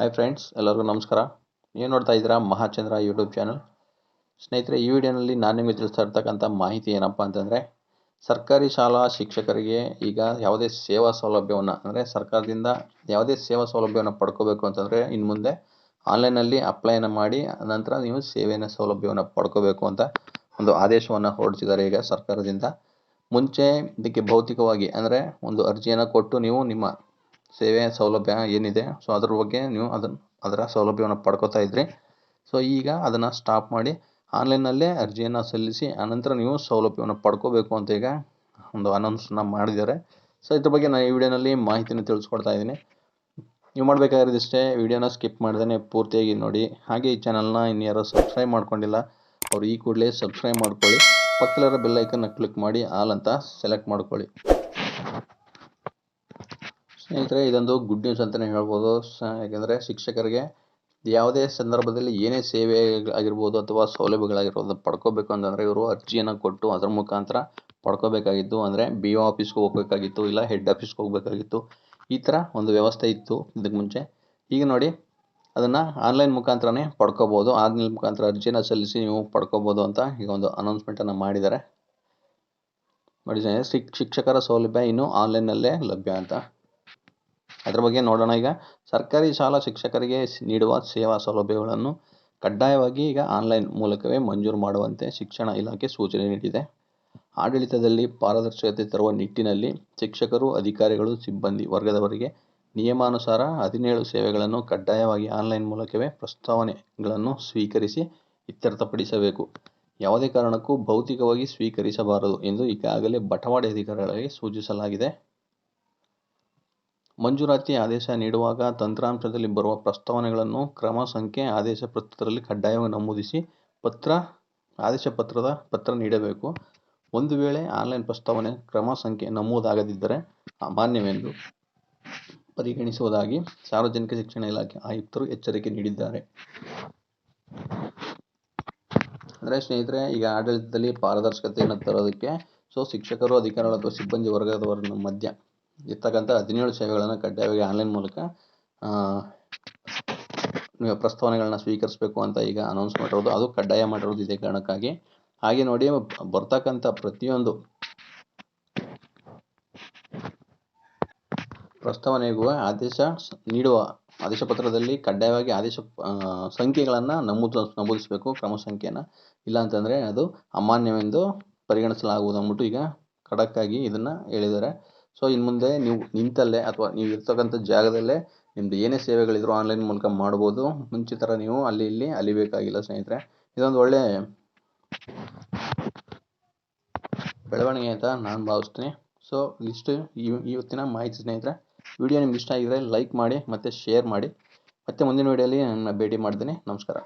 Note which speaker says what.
Speaker 1: Hi friends ಎಲ್ಲರಿಗೂ ನಮಸ್ಕಾರ. ನೀವು ನೋಡ್ತಾ ಇದ್ದೀರಾ ಮಹಾಚಂದ್ರ ಯೂಟ್ಯೂಬ್ ಚಾನಲ್ ಸ್ನೇಹಿತರೆ, ಈ ವಿಡಿಯೋನಲ್ಲಿ ನಾನು ನಿಮಗೆ ತಿಳಿಸ್ತಾ ಇರ್ತಕ್ಕಂಥ ಮಾಹಿತಿ ಏನಪ್ಪ ಅಂತಂದರೆ, ಸರ್ಕಾರಿ ಶಾಲಾ ಶಿಕ್ಷಕರಿಗೆ ಈಗ ಯಾವುದೇ ಸೇವಾ ಸೌಲಭ್ಯವನ್ನು, ಅಂದರೆ ಸರ್ಕಾರದಿಂದ ಯಾವುದೇ ಸೇವಾ ಸೌಲಭ್ಯವನ್ನು ಪಡ್ಕೋಬೇಕು ಅಂತಂದರೆ ಇನ್ನು ಮುಂದೆ ಆನ್ಲೈನಲ್ಲಿ ಅಪ್ಲೈನ ಮಾಡಿ, ನಂತರ ನೀವು ಸೇವೆಯ ಸೌಲಭ್ಯವನ್ನು ಪಡ್ಕೋಬೇಕು ಅಂತ ಒಂದು ಆದೇಶವನ್ನು ಹೊರಡಿಸಿದ್ದಾರೆ ಈಗ ಸರ್ಕಾರದಿಂದ. ಮುಂಚೆ ಇದಕ್ಕೆ ಭೌತಿಕವಾಗಿ, ಅಂದರೆ ಒಂದು ಅರ್ಜಿಯನ್ನು ಕೊಟ್ಟು ನೀವು ನಿಮ್ಮ ಸೇವೆ ಸೌಲಭ್ಯ ಏನಿದೆ? ಸೊ ಅದ್ರ ಬಗ್ಗೆ ನೀವು ಅದನ್ನು ಅದರ ಸೌಲಭ್ಯವನ್ನು ಪಡ್ಕೋತಾ ಇದ್ರಿ. ಸೊ ಈಗ ಅದನ್ನು ಸ್ಟಾಪ್ ಮಾಡಿ ಆನ್ಲೈನಲ್ಲೇ ಅರ್ಜಿಯನ್ನು ಸಲ್ಲಿಸಿ, ಆನಂತರ ನೀವು ಸೌಲಭ್ಯವನ್ನು ಪಡ್ಕೋಬೇಕು ಅಂತ ಈಗ ಒಂದು ಅನೌನ್ಸನ್ನ ಮಾಡಿದ್ದಾರೆ. ಸೊ ಇದ್ರ ಬಗ್ಗೆ ನಾನು ಈ ವಿಡಿಯೋನಲ್ಲಿ ಮಾಹಿತಿನ ತಿಳಿಸ್ಕೊಡ್ತಾ ಇದ್ದೀನಿ. ನೀವು ಮಾಡಬೇಕಾಗಿರೋದಿಷ್ಟೇ ವಿಡಿಯೋನ ಸ್ಕಿಪ್ ಮಾಡ್ದೇ ಪೂರ್ತಿಯಾಗಿ ನೋಡಿ. ಹಾಗೆ ಈ ಚಾನಲ್ನ ಇನ್ಯಾರೋ ಸಬ್ಸ್ಕ್ರೈಬ್ ಮಾಡ್ಕೊಂಡಿಲ್ಲ, ಅವರು ಈ ಕೂಡಲೇ ಸಬ್ಸ್ಕ್ರೈಬ್ ಮಾಡ್ಕೊಳ್ಳಿ. ಪಕ್ಕದಲ್ಲಿರೋ ಬೆಲ್ ಐಕನ್ನ ಕ್ಲಿಕ್ ಮಾಡಿ ಆಲ್ ಅಂತ ಸೆಲೆಕ್ಟ್ ಮಾಡ್ಕೊಳ್ಳಿ. ಸ್ನೇಹಿತರೆ, ಇದೊಂದು ಗುಡ್ ನ್ಯೂಸ್ ಅಂತಲೇ ಹೇಳ್ಬೋದು. ಯಾಕೆಂದರೆ ಶಿಕ್ಷಕರಿಗೆ ಯಾವುದೇ ಸಂದರ್ಭದಲ್ಲಿ ಏನೇ ಸೇವೆ ಆಗಿರ್ಬೋದು ಅಥವಾ ಸೌಲಭ್ಯಗಳಾಗಿರ್ಬೋದು ಪಡ್ಕೋಬೇಕು ಅಂತಂದರೆ ಇವರು ಅರ್ಜಿಯನ್ನು ಕೊಟ್ಟು ಅದರ ಮುಖಾಂತರ ಪಡ್ಕೋಬೇಕಾಗಿತ್ತು. ಅಂದರೆ ಬಿ ಒ ಆಫೀಸ್ಗೆ ಹೋಗಬೇಕಾಗಿತ್ತು, ಇಲ್ಲ ಹೆಡ್ ಆಫೀಸ್ಗೆ ಹೋಗಬೇಕಾಗಿತ್ತು. ಈ ಥರ ಒಂದು ವ್ಯವಸ್ಥೆ ಇತ್ತು ಇದಕ್ಕೆ ಮುಂಚೆ. ಈಗ ನೋಡಿ, ಅದನ್ನು ಆನ್ಲೈನ್ ಮುಖಾಂತರನೇ ಪಡ್ಕೋಬೋದು. ಆನ್ಲೈನ್ ಮುಖಾಂತರ ಅರ್ಜಿನ ಸಲ್ಲಿಸಿ ನೀವು ಪಡ್ಕೋಬೋದು ಅಂತ ಈಗ ಒಂದು ಅನೌನ್ಸ್ಮೆಂಟನ್ನು ಮಾಡಿದ್ದಾರೆ. ನೋಡಿ ಶಿಕ್ಷಕರ ಸೌಲಭ್ಯ ಇನ್ನು ಆನ್ಲೈನಲ್ಲೇ ಲಭ್ಯ ಅಂತ. ಅದರ ಬಗ್ಗೆ ನೋಡೋಣ. ಈಗ ಸರ್ಕಾರಿ ಶಾಲಾ ಶಿಕ್ಷಕರಿಗೆ ನೀಡುವ ಸೇವಾ ಸೌಲಭ್ಯಗಳನ್ನು ಕಡ್ಡಾಯವಾಗಿ ಈಗ ಆನ್ಲೈನ್ ಮೂಲಕವೇ ಮಂಜೂರು ಮಾಡುವಂತೆ ಶಿಕ್ಷಣ ಇಲಾಖೆ ಸೂಚನೆ ನೀಡಿದೆ. ಆಡಳಿತದಲ್ಲಿ ಪಾರದರ್ಶಕತೆ ತರುವ ನಿಟ್ಟಿನಲ್ಲಿ ಶಿಕ್ಷಕರು, ಅಧಿಕಾರಿಗಳು, ಸಿಬ್ಬಂದಿ ವರ್ಗದವರಿಗೆ ನಿಯಮಾನುಸಾರ ಹದಿನೇಳು ಸೇವೆಗಳನ್ನು ಕಡ್ಡಾಯವಾಗಿ ಆನ್ಲೈನ್ ಮೂಲಕವೇ ಪ್ರಸ್ತಾವನೆಗಳನ್ನು ಸ್ವೀಕರಿಸಿ ಇತ್ಯರ್ಥಪಡಿಸಬೇಕು. ಯಾವುದೇ ಕಾರಣಕ್ಕೂ ಭೌತಿಕವಾಗಿ ಸ್ವೀಕರಿಸಬಾರದು ಎಂದು ಈಗಾಗಲೇ ಬಟವಾಡೆ ಅಧಿಕಾರಿಗಳಿಗೆ ಸೂಚಿಸಲಾಗಿದೆ. ಮಂಜೂರಾತಿ ಆದೇಶ ನೀಡುವಾಗ ತಂತ್ರಾಂಶದಲ್ಲಿ ಬರುವ ಪ್ರಸ್ತಾವನೆಗಳನ್ನು ಕ್ರಮ ಸಂಖ್ಯೆ, ಆದೇಶ ಪತ್ರದಲ್ಲಿ ಕಡ್ಡಾಯವಾಗಿ ನಮೂದಿಸಿ ಪತ್ರ, ಆದೇಶ ಪತ್ರದ ಪತ್ರ ನೀಡಬೇಕು. ಒಂದು ವೇಳೆ ಆನ್ಲೈನ್ ಪ್ರಸ್ತಾವನೆ ಕ್ರಮ ಸಂಖ್ಯೆ ನಮೂದಾಗದಿದ್ದರೆ ಅಮಾನ್ಯವೆಂದು ಪರಿಗಣಿಸುವುದಾಗಿ ಸಾರ್ವಜನಿಕ ಶಿಕ್ಷಣ ಇಲಾಖೆ ಆಯುಕ್ತರು ಎಚ್ಚರಿಕೆ ನೀಡಿದ್ದಾರೆ. ಅಂದರೆ ಸ್ನೇಹಿತರೆ, ಈಗ ಆಡಳಿತದಲ್ಲಿ ಪಾರದರ್ಶಕತೆಯನ್ನು ತರೋದಕ್ಕೆ ಸೊ, ಶಿಕ್ಷಕರು, ಅಧಿಕಾರಿಗಳು ಅಥವಾ ಸಿಬ್ಬಂದಿ ವರ್ಗದವರ ಮಧ್ಯ ಇರ್ತಕ್ಕಂಥ ಹದಿನೇಳು ಸೇವೆಗಳನ್ನು ಕಡ್ಡಾಯವಾಗಿ ಆನ್ಲೈನ್ ಮೂಲಕ ಪ್ರಸ್ತಾವನೆಗಳನ್ನ ಸ್ವೀಕರಿಸಬೇಕು ಅಂತ ಈಗ ಅನೌನ್ಸ್ ಮಾಡಿರೋದು. ಅದು ಕಡ್ಡಾಯ ಮಾಡಿರೋದು ಇದೇ ಕಾರಣಕ್ಕಾಗಿ. ಹಾಗೆ ನೋಡಿ, ಬರ್ತಕ್ಕಂಥ ಪ್ರತಿಯೊಂದು ಪ್ರಸ್ತಾವನೆಗೂ ಆದೇಶ ನೀಡುವ ಆದೇಶ ಪತ್ರದಲ್ಲಿ ಕಡ್ಡಾಯವಾಗಿ ಆದೇಶ ಸಂಖ್ಯೆಗಳನ್ನು ನಮೂದು, ನಮೂದಿಸಬೇಕು, ಕ್ರಮ ಸಂಖ್ಯೆಯನ್ನು. ಇಲ್ಲ ಅಂತಂದರೆ ಅದು ಅಮಾನ್ಯವೆಂದು ಪರಿಗಣಿಸಲಾಗುವುದು ಅಂದ್ಬಿಟ್ಟು ಈಗ ಖಡಕ್ಕಾಗಿ ಇದನ್ನು ಹೇಳಿದ್ದಾರೆ. ಸೊ ಇನ್ನು ಮುಂದೆ ನೀವು ನಿಂತಲ್ಲೇ ಅಥವಾ ನೀವು ಇರ್ತಕ್ಕಂಥ ಜಾಗದಲ್ಲೇ ನಿಮ್ದು ಏನೇ ಸೇವೆಗಳಿದ್ರು ಆನ್ಲೈನ್ ಮೂಲಕ ಮಾಡ್ಬೋದು. ಮುಂಚೆ ಥರ ನೀವು ಅಲ್ಲಿ ಇಲ್ಲಿ ಅಲಿಬೇಕಾಗಿಲ್ಲ ಸ್ನೇಹಿತರೆ. ಇದೊಂದು ಒಳ್ಳೆ ಬೆಳವಣಿಗೆ ಅಂತ ನಾನು ಭಾವಿಸ್ತೀನಿ. ಸೊ ಇಷ್ಟು ಇವತ್ತಿನ ಮಾಹಿತಿ ಸ್ನೇಹಿತರೆ. ವಿಡಿಯೋ ನಿಮ್ಗೆ ಇಷ್ಟ ಆಗಿದ್ರೆ ಲೈಕ್ ಮಾಡಿ ಮತ್ತು ಶೇರ್ ಮಾಡಿ. ಮತ್ತೆ ಮುಂದಿನ ವಿಡಿಯೋಲಿ ನನ್ನ ಭೇಟಿ ಮಾಡ್ತೀನಿ. ನಮಸ್ಕಾರ.